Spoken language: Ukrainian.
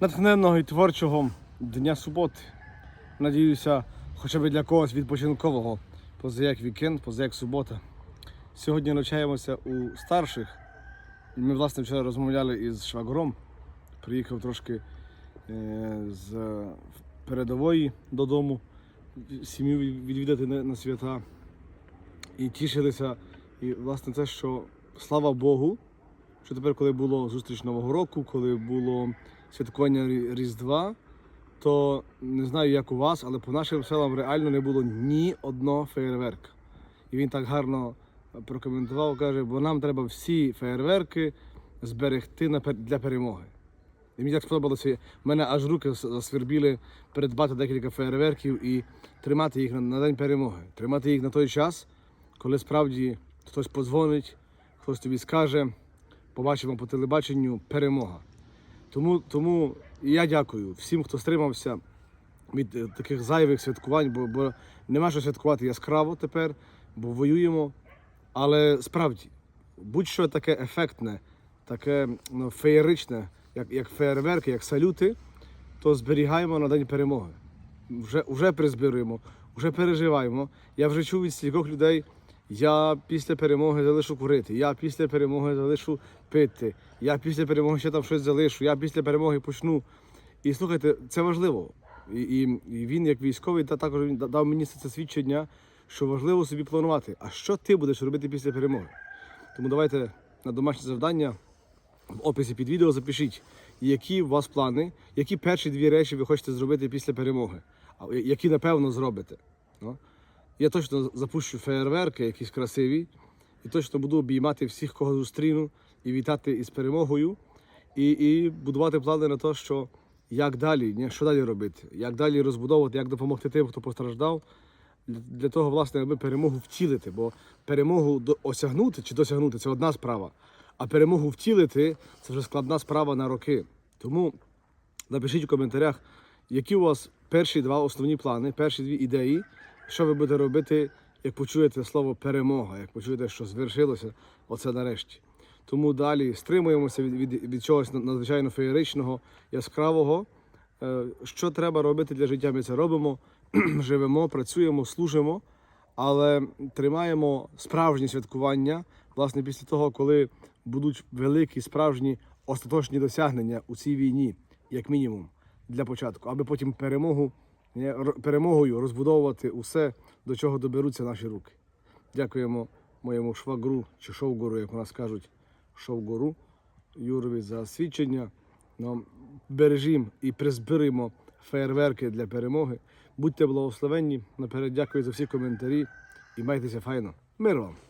натхненного і творчого дня суботи. Надіюся, хоча б для когось відпочинкового, поза як вікенд, поза як субота. Сьогодні навчаємося у старших. Ми, власне, вчора розмовляли із швагром. Приїхав трошки е, з передової додому, сім'ю відвідати на, свята. І тішилися. І, власне, це, що слава Богу, що тепер, коли було зустріч Нового року, коли було святкування Різдва, то не знаю, як у вас, але по нашим селам реально не було ні одного феєрверка. І він так гарно прокоментував, каже, бо нам треба всі феєрверки зберегти для перемоги. І мені так сподобалося. В мене аж руки засвербіли придбати декілька феєрверків і тримати їх на день перемоги. Тримати їх на той час, коли справді хтось подзвонить, хтось тобі скаже, побачимо по телебаченню перемога. Тому, тому я дякую всім, хто стримався від е, таких зайвих святкувань, бо, бо нема що святкувати яскраво тепер, бо воюємо. Але справді, будь-що таке ефектне, таке ну, феєричне, як, як феєрверки, як салюти, то зберігаємо на день перемоги. Вже, вже призбируємо, вже переживаємо. Я вже чув від стількох людей. Я після перемоги залишу курити, я після перемоги залишу пити, я після перемоги ще там щось залишу, я після перемоги почну. І слухайте, це важливо. І, і, і він, як військовий, та також він дав мені це свідчення, що важливо собі планувати. А що ти будеш робити після перемоги? Тому давайте на домашнє завдання в описі під відео запишіть, які у вас плани, які перші дві речі ви хочете зробити після перемоги, які напевно зробите. Я точно запущу феєрверки, якісь красиві, і точно буду обіймати всіх, кого зустріну, і вітати із перемогою, і, і будувати плани на те, що як далі, що далі робити, як далі розбудовувати, як допомогти тим, хто постраждав. Для того, власне, аби перемогу втілити, бо перемогу осягнути чи досягнути це одна справа, а перемогу втілити це вже складна справа на роки. Тому Напишіть у коментарях, які у вас перші два основні плани, перші дві ідеї, що ви будете робити, як почуєте слово перемога, як почуєте, що звершилося оце нарешті. Тому далі стримуємося від, від, від чогось надзвичайно феєричного, яскравого. Е, Що треба робити для життя, ми це робимо, живемо, працюємо, служимо, але тримаємо справжні святкування, власне, після того, коли будуть великі, справжні остаточні досягнення у цій війні, як мінімум, для початку, аби потім перемогу, перемогою розбудовувати усе, до чого доберуться наші руки. Дякуємо моєму швагру чи шовгуру, як у нас кажуть, шовгуру Юрові за свідчення. Ну, бережімо і призберемо феєрверки для перемоги. Будьте благословенні. Наперед дякую за всі коментарі і майтеся файно. Мир вам!